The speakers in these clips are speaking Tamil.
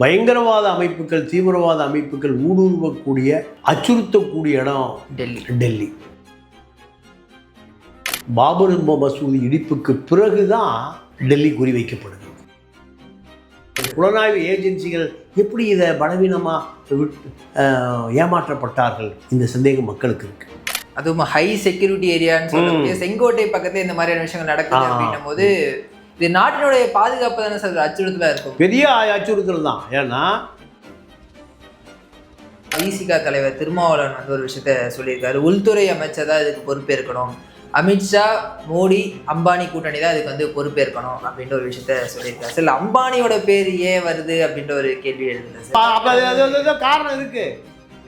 பயங்கரவாத அமைப்புகள் தீவிரவாத அமைப்புகள் ஊடுருவக்கூடிய அச்சுறுத்தக்கூடிய இடம் டெல்லி. டெல்லி. பாபர் மசூதி இடிப்புக்கு பிறகுதான் டெல்லி குறிவைக்கப்படுது புலனாய்வு ஏஜென்சிகள் எப்படி இதை பலவீனமாக ஏமாற்றப்பட்டார்கள்? இந்த சந்தேகம் மக்களுக்கு இருக்கு. அதுவும் ஹை செக்யூரிட்டி ஏரியான்னு சொல்லக்கூடிய செங்கோட்டை பக்கத்துல இந்த மாதிரியான விஷயங்கள் நடக்குது. அப்படின்னும் போது இது நாட்டினுடைய பாதுகாப்பு தானே சார்? அச்சுறுத்தலா இருக்கும். பெரிய அச்சுறுத்தல் தான். ஏன்னா விசிகா தலைவர் திருமாவளவன் வந்து ஒரு விஷயத்த சொல்லியிருக்காரு. உள்துறை அமைச்சர் தான் இதுக்கு பொறுப்பேற்கணும். அமித்ஷா மோடி அம்பானி கூட்டணி தான் இதுக்கு வந்து பொறுப்பேற்கணும் அப்படின்ற ஒரு விஷயத்த சொல்லியிருக்காரு. சார் அம்பானியோட பேர் ஏன் வருது அப்படின்ற ஒரு கேள்வி அது காரணம் இருக்கு.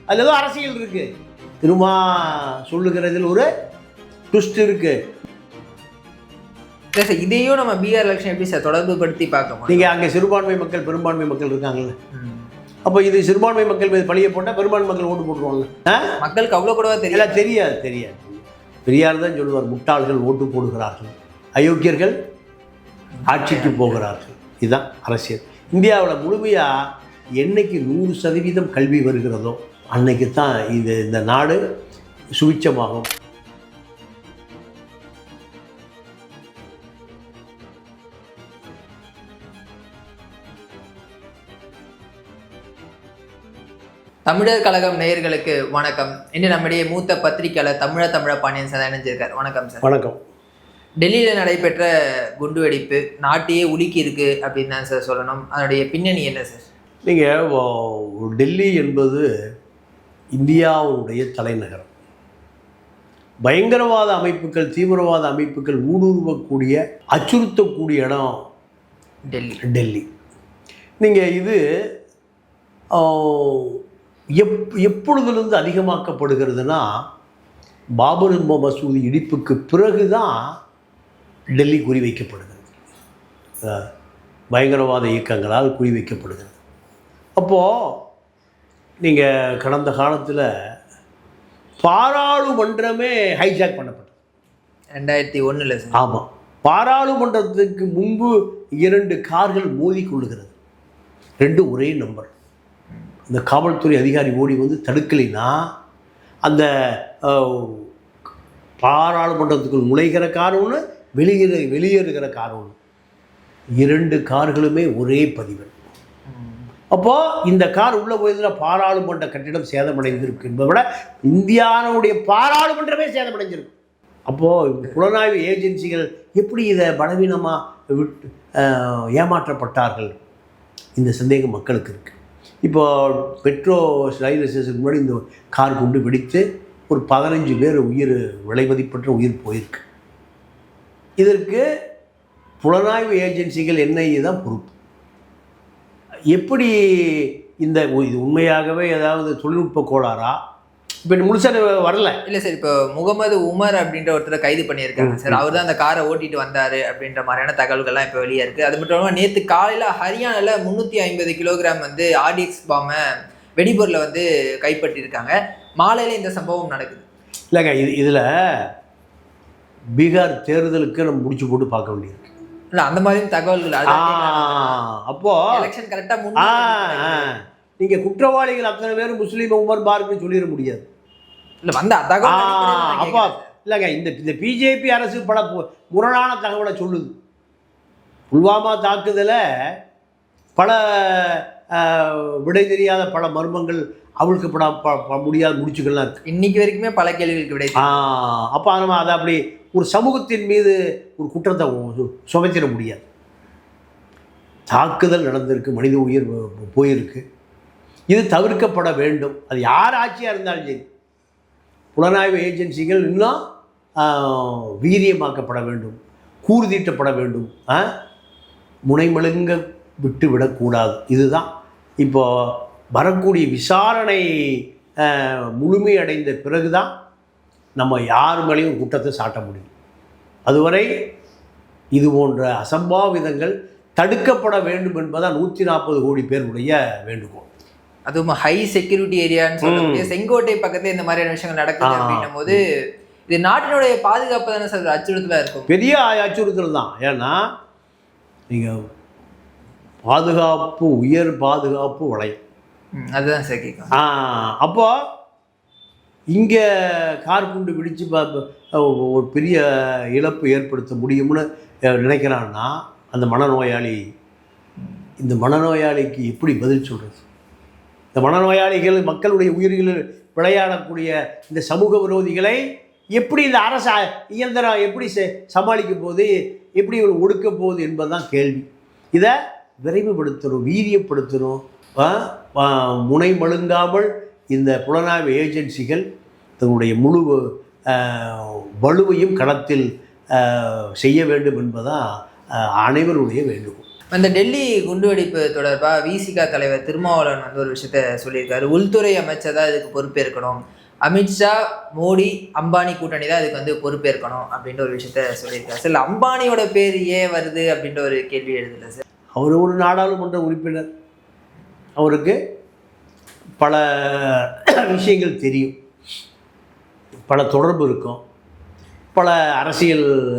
அதுல ஏதோ அரசியல் இருக்கு. திருமா சொல்லுகிறதில் ஒரு ட்விஸ்ட் இருக்கு. இல்ல சார் இதையும் நம்ம பீகார் எலெக்ஷன் எப்படி சார் தொடர்பு படுத்தி பார்க்க முடியும் நீங்க அங்கே சிறுபான்மை மக்கள் பெரும்பான்மை மக்கள் இருக்காங்கல்ல. அப்போ இது சிறுபான்மை மக்கள் மீது பழிய போட்டால் பெரும்பான்மை மக்கள் ஓட்டு போட்டுருவாங்க? மக்களுக்கு அவ்வளவு கூடவா தெரியல தெரியாது தெரியாது. பெரியார் தான் சொல்லுவார் முட்டாள்கள் ஓட்டு போடுகிறார்கள். அயோக்கியர்கள் ஆட்சிக்கு போகிறார்கள். இதுதான் அரசியல். இந்தியாவில் முழுமையாக என்னைக்கு நூறு சதவீதம் கல்வி வருகிறதோ அன்னைக்கு தான் இது இந்த நாடு சுவிச்சமாகும் தமிழர் கழகம் நேயர்களுக்கு வணக்கம். இன்று நம்முடைய மூத்த பத்திரிகையாளர் தமிழ தமிழ பாண்டியன் சார் இணைஞ்சிருக்கார். வணக்கம் சார். வணக்கம். டெல்லியில் நடைபெற்ற குண்டுவெடிப்பு நாட்டையே உலுக்கி இருக்கு அப்படின்னு தான் சார் சொல்லணும். அதனுடைய பின்னணி என்ன சார்? நீங்கள் டெல்லி என்பது இந்தியாவுடைய தலைநகரம். பயங்கரவாத அமைப்புகள் தீவிரவாத அமைப்புகள் ஊடுருவக்கூடிய அச்சுறுத்தக்கூடிய இடம் டெல்லி. டெல்லி. நீங்கள் இது எப் எப்பொழுதிலிருந்து அதிகமாக்கப்படுகிறதுனா பாபர் மசூதி இடிப்புக்கு பிறகு தான் டெல்லி குறிவைக்கப்படுகிறது. பயங்கரவாத இயக்கங்களால் குறிவைக்கப்படுகிறது. அப்போது நீங்கள் கடந்த காலத்தில் பாராளுமன்றமே ஹைஜாக் பண்ணப்பட்டது. ரெண்டாயிரத்தி சார். ஆமாம் பாராளுமன்றத்துக்கு முன்பு இரண்டு கார்கள் மோதிக்கொள்ளுகிறது ரெண்டு ஒரே நம்பர். இந்த காவல்துறை அதிகாரி ஓடி வந்து தடுக்கலைன்னா அந்த பாராளுமன்றத்துக்குள் நுழைகிற கார் ஒன்று வெளியேற வெளியேறுகிற கார் ஒன்று இரண்டு கார்களுமே ஒரே பதிவன் அப்போது இந்த கார் உள்ளே போயிருந்தா பாராளுமன்ற கட்டிடம் சேதமடைந்திருக்கு என்பதை விட இந்தியாவுடைய பாராளுமன்றமே சேதமடைஞ்சிருக்கு அப்போது புலனாய்வு ஏஜென்சிகள் எப்படி இதை பலவீனமாக விட்டு ஏமாற்றப்பட்டார்கள்? இந்த சந்தேகம் மக்களுக்கு இருக்குது இப்போ பெட்ரோ ரயில்வே ஸ்டேஷனுக்கு முன்னாடி இந்த கார் கொண்டு வெடித்து ஒரு பதினஞ்சு பேர் உயிர் விலைமதிப்பற்ற உயிர் போயிருக்கு. இதற்கு புலனாய்வு ஏஜென்சிகள் என்ஐஏ தான் பொறுப்பு? எப்படி இந்த இது உண்மையாகவே ஏதாவது தொழில்நுட்ப கோளாறா? இப்போ முழுசாக வரல. இல்ல சார் இப்போ முகமது உமர் அப்படின்ற ஒருத்தரை கைது பண்ணியிருக்காங்க சார். அவர் தான் அந்த காரை ஓட்டிட்டு வந்தாரு அப்படின்ற மாதிரியான தகவல்கள்லாம் இப்போ வெளியே இருக்கு. அது மட்டும் இல்லாமல் நேற்று காலையில ஹரியானால முந்நூற்றி ஐம்பது கிலோகிராம் வந்து ஆர்டிஎக்ஸ் பாமை வெடிபொருளை வந்து கைப்பற்றியிருக்காங்க. மாலையில இந்த சம்பவம் நடக்குது. இல்லைங்க இது இதில் பீகார் தேர்தலுக்கு நம்ம முடிச்சு போட்டு பார்க்க வேண்டியிருக்கு. இல்ல அந்த மாதிரியும் தகவல்கள் ஆ, அப்போ எலெக்ஷன் கரெக்டா ஆ முன்னாடி நீங்கள் குற்றவாளிகள் அத்தனை பேர் முஸ்லீம் உமர் பார்க்குன்னு சொல்லிட முடியாது. இல்ல வந்த தகவல் அப்போ. இல்லைங்க இந்த இந்த பிஜேபி அரசு பல முரணான தகவலை சொல்லுது. புல்வாமா தாக்குதலை பல விடை தெரியாத பல மர்மங்கள் அவிழ்க்கப்பட ப- ப- முடியாத முடிச்சுகள்லாம் இருக்கு. இன்னைக்கு வரைக்குமே பல கேள்விகளுக்கு விடை அப்போ நம்ம அதை அப்படி ஒரு சமூகத்தின் மீது ஒரு குற்றத்தை சுமத்திட முடியாது. தாக்குதல் நடந்திருக்கு மனித உயிர் போயிருக்கு. இது தவிர்க்கப்பட வேண்டும். அது யார் ஆட்சியாக இருந்தாலும் சரி. புலனாய்வு ஏஜென்சிகள் இன்னும் வீரியமாக்கப்பட வேண்டும் கூர்தீட்டப்பட வேண்டும் முனைமலுங்க முனைமழுங்க விட்டு விடக்கூடாது இதுதான் இப்போ வரக்கூடிய விசாரணை முழுமையடைந்த முழுமையடைந்த பிறகுதான் நம்ம யார் மேலேயும் குற்றத்தை சாட்ட முடியும். அதுவரை இது போன்ற அசம்பாவிதங்கள் தடுக்கப்பட வேண்டும் என்பதான் நூற்றி நாற்பது கோடி பேருடைய வேண்டுகோள். அதுவும் ஹை செக்யூரிட்டி ஏரியான்னு சொல்லக்கூடிய செங்கோட்டை பக்கத்துல இந்த மாதிரியான விஷயங்கள் நடக்குது. அப்படின்னும் போது இது நாட்டினுடைய பாதுகாப்பு தானே சார் அச்சுறுத்தலா இருக்கும்? பெரிய அச்சுறுத்தல் தான். ஏன்னா நீங்கள் பாதுகாப்பு உயர் பாதுகாப்பு வளையம். அதுதான் சார் கேட்கும் ஆ, அப்போ இங்கே கார் குண்டு வெடித்து ஒரு பெரிய இழப்பு ஏற்படுத்த முடியும்னு நினைக்கிறான்னா அந்த மனநோயாளி இந்த மனநோயாளிக்கு எப்படி பதில் சொல்கிறது இந்த மனநோயாளிகள் மக்களுடைய உயிர்களில் விளையாடக்கூடிய இந்த சமூக விரோதிகளை எப்படி இந்த அரசு இயந்திரம் எப்படி சமாளிக்கும் போது எப்படி இவள் ஒடுக்க போகுது என்பதுதான் கேள்வி. இதை விரைவுபடுத்தணும் வீரியப்படுத்தணும். முனை மழுங்காமல் இந்த புலனாய்வு ஏஜென்சிகள் தன்னுடைய முழு வலுவையும் களத்தில் செய்ய வேண்டும் என்பதான் அனைவருடைய வேண்டுகோள். அந்த டெல்லி குண்டுவெடிப்பு தொடர்பாக விசிகா தலைவர் திருமாவளவன் வந்து ஒரு விஷயத்த சொல்லியிருக்காரு. உள்துறை அமைச்சர் தான் இதுக்கு பொறுப்பேற்கணும். அமித்ஷா மோடி அம்பானி கூட்டணி தான் இதுக்கு வந்து பொறுப்பேற்கணும் அப்படின்ற ஒரு விஷயத்த சொல்லியிருக்காரு. சார் அம்பானியோட பேர் ஏன் வருது அப்படின்ற ஒரு கேள்வி எழுதுல சார். அவர் ஒரு நாடாளுமன்ற உறுப்பினர். அவருக்கு பல விஷயங்கள் தெரியும். பல தொடர்பு இருக்கும். பல அரசியல்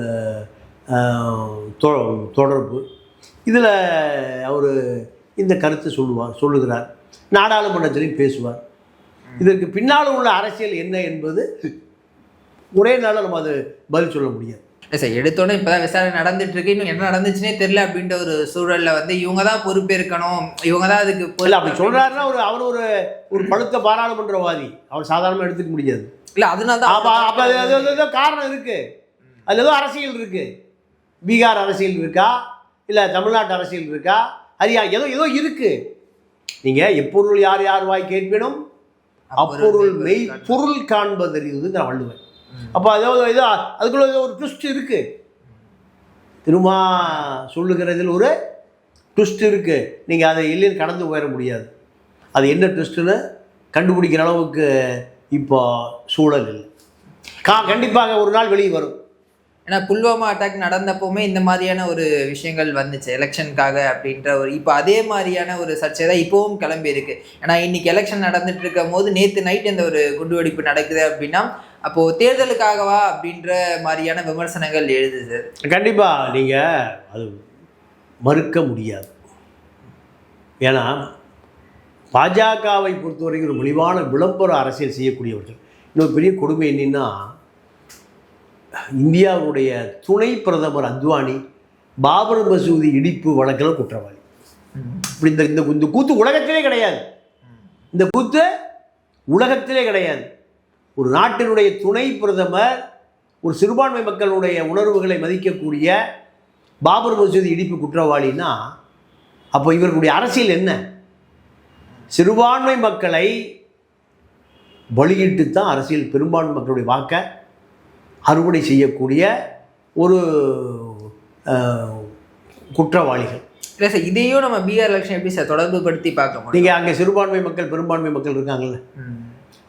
தொ- தொடர்பு. இதில் அவர் இந்த கருத்தை சொல்லுவார் சொல்லுகிறார். நாடாளுமன்றத்திலையும் பேசுவார். இதற்கு பின்னால் உள்ள அரசியல் என்ன என்பது ஒரே நாளில் நம்ம அது பதில் சொல்ல முடியாது. சார் எடுத்தோடனே இப்போதான் விசாரணை நடந்துட்டு இருக்கு இன்னும் என்ன நடந்துச்சுன்னே தெரியல அப்படின்ற ஒரு சூழல்ல வந்து இவங்க தான் பொறுப்பேற்கணும். இவங்க தான் அதுக்கு இல்லை அப்படி சொல்கிறாருன்னா ஒரு அவர் ஒரு ஒரு பழுத்த பாராளுமன்றவாதி. அவர் சாதாரணமாக எடுத்துக்க முடியாது. இல்ல அதனால தான் அப்போ அது ஏதோ காரணம் இருக்குது அதில் ஏதோ அரசியல் இருக்குது பீகார் அரசியல் இருக்கா? இல்லை தமிழ்நாட்டு அரசியல் இருக்கா? ஹரியானா ஏதோ ஏதோ இருக்குது நீங்கள் எப்பொருள் யார் யார் வாய் கேட்பினும்? அப்பொருள் மெய் பொருள் காண்பதறிவுங்கிற வள்ளுவன். அப்போ அதாவது ஏதோ அதுக்குள்ள ஏதோ ஒரு ட்விஸ்ட் இருக்கு. திருமா சொல்லுகிறதில் ஒரு ட்விஸ்ட் இருக்கு. நீங்கள் அதை இல்லைன்னு கடந்து போயிட முடியாது. அது என்ன ட்விஸ்ட்டுன்னு கண்டுபிடிக்கிற அளவுக்கு இப்போ சூழல் இல்லை. கா கண்டிப்பாக ஒரு நாள் வெளியே வரும். ஏன்னா புல்வாமா அட்டாக் நடந்தப்போவுமே இந்த மாதிரியான ஒரு விஷயங்கள் வந்துச்சு எலெக்ஷனுக்காக அப்படின்ற ஒரு இப்போ அதே மாதிரியான ஒரு சர்ச்சை தான் இப்போவும் கிளம்பி இருக்கு. ஏன்னா இன்றைக்கி எலெக்ஷன் நடந்துட்டு இருக்கும் போது நேற்று நைட் இந்த ஒரு குண்டுவெடிப்பு நடக்குது அப்படின்னா அப்போ தேர்தலுக்காகவா அப்படின்ற மாதிரியான விமர்சனங்கள் எழுதுது. கண்டிப்பாக நீங்கள் அது மறுக்க முடியாது. ஏன்னா பாஜகவை பொறுத்தவரைக்கும் ஒரு மலிவான விளம்பர அரசியல் செய்யக்கூடியவர்கள். இன்னொரு பெரிய கொடுமை என்னன்னா இந்தியாவுடைய துணை பிரதமர் அத்வானி பாபர் மசூதி இடிப்பு வழக்கில் குற்றவாளி. இப்படி இந்த இந்த இந்த கூத்து உலகத்திலே கிடையாது. இந்த கூத்து உலகத்திலே கிடையாது. ஒரு நாட்டினுடைய துணை பிரதமர் ஒரு சிறுபான்மை மக்களுடைய உணர்வுகளை மதிக்கக்கூடிய பாபர் மசூதி இடிப்பு குற்றவாளின்னா அப்போ இவர்களுடைய அரசியல் என்ன? சிறுபான்மை மக்களை பலியிட்டு தான் அரசியல் பெரும்பான்மை மக்களுடைய வாக்கை அறுவடை செய்யக்கூடிய ஒரு குற்றவாளிகள். இல்லை சார் இதையும் நம்ம பீகார் எலெக்ஷன் எப்படி சார் தொடர்பு படுத்தி பார்க்க முடியும்? நீங்கள் அங்கே சிறுபான்மை மக்கள் பெரும்பான்மை மக்கள் இருக்காங்கல்ல.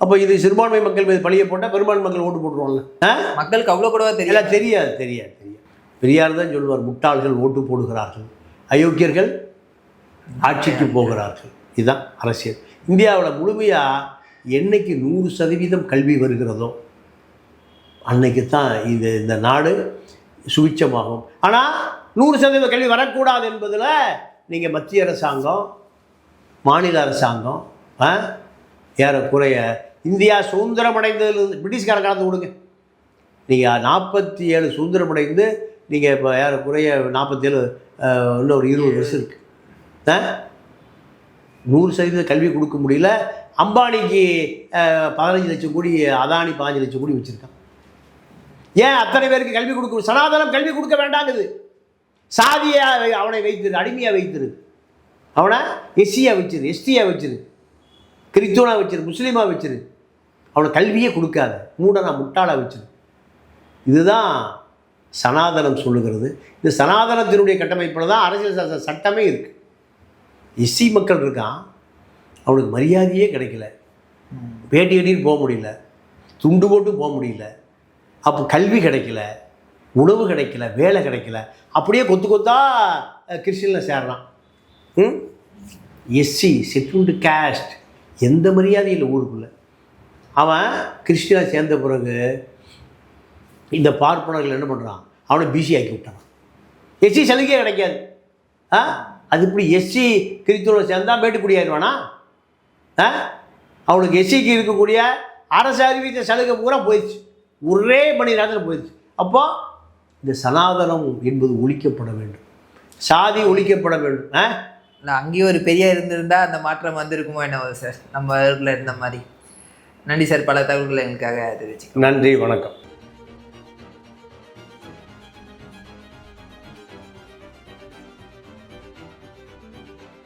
அப்போ இது சிறுபான்மை மக்கள் மீது பழிய போட்டால் பெரும்பான்மை மக்கள் ஓட்டு போட்டுருவாங்கல்ல? மக்களுக்கு அவ்வளோ கூடவா தெரியல தெரியாது தெரியாது தெரியாது. பெரியார் தான் சொல்லுவார் முட்டாள்கள் ஓட்டு போடுகிறார்கள். அயோக்கியர்கள் ஆட்சிக்கு போகிறார்கள். இதுதான் அரசியல். இந்தியாவில் முழுமையாக என்னைக்கு நூறு சதவீதம் கல்வி வருகிறதோ அன்னைக்கு தான் இது இந்த நாடு சுவிச்சமாகும் ஆனால் நூறு சதவீத கல்வி வரக்கூடாது என்பதில் நீங்கள் மத்திய அரசாங்கம் மாநில அரசாங்கம் ஆ, ஏறக்குறைய இந்தியா சுதந்திரம் பிரிட்டிஷ்கார காலத்தை கொடுங்க நீங்கள் நாற்பத்தி ஏழு சுதந்திரம் அடைந்து நீங்கள் இப்போ ஏறக்குறைய நாற்பத்தேழு இன்னும் ஒரு இருபது வருஷம் இருக்குது ஆ நூறு சதவீத கல்வி கொடுக்க முடியல. அம்பானிக்கு பதினஞ்சு லட்சம் கோடி அதானி பதினஞ்சு லட்சம் கோடி வச்சுருக்கான் ஏன் அத்தனை பேருக்கு கல்வி கொடுக்க சனாதனம் கல்வி கொடுக்க வேண்டாங்குது. சாதியை அவனை வைத்திரு அடிமையாக வைத்திரு. அவனை எஸ்சியாக வச்சிரு எஸ்டியாக வச்சிரு கிறிஸ்துவனா வச்சிரு முஸ்லீமாக வச்சிரு. அவனை கல்வியே கொடுக்காத மூடனா முட்டாளாக வச்சிரு. இதுதான் சனாதனம் சொல்லுகிறது. இந்த சனாதனத்தினுடைய கட்டமைப்பில் தான் அரசியல் சாசன சட்டமே இருக்குது எஸ்சி மக்கள் இருக்கான் அவனுக்கு மரியாதையே கிடைக்கல. பேட்டி கட்டிட்டு போக முடியல. துண்டு போட்டு போக முடியல. அப்போ கல்வி கிடைக்கல உணவு கிடைக்கல வேலை கிடைக்கல. அப்படியே கொத்து கொத்தா கிறிஸ்டினில் சேர்றான். ம்? எஸ்சி செட்டில்டு கேஸ்ட் எந்த மரியாதையும் இல்லை ஊருக்குள்ள. அவன் கிறிஸ்டினா சேர்ந்த பிறகு இந்த பார்ப்பனர்கள் என்ன பண்ணுறான் அவனை பிசி ஆக்கி விட்டான். எஸ்சி சலுகையே கிடைக்காது. ஆ? அது இப்படி எஸ்சி கிறிஸ்துவ சேர்ந்தா மேட்டுக்குடியாயிருவானா ஆ? அவனுக்கு எஸ்சிக்கு இருக்கக்கூடிய அரசு அறிவித்த சலுகை பூரா போயிடுச்சு. ஒரே மணி நேரத்தில் போயிடுச்சு. அப்போ இந்த சனாதனம் என்பது ஒழிக்கப்பட வேண்டும். சாதி ஒழிக்கப்பட வேண்டும். ஆ? இல்லை அங்கேயும் ஒரு பெரிய இருந்திருந்தா அந்த மாற்றம் வந்திருக்குமோ என்னவோ சார் நம்ம ஊரில் இருந்த மாதிரி. நன்றி சார் பல தகவல்களை எங்களுக்காக தெரிவிச்சு நன்றி வணக்கம்.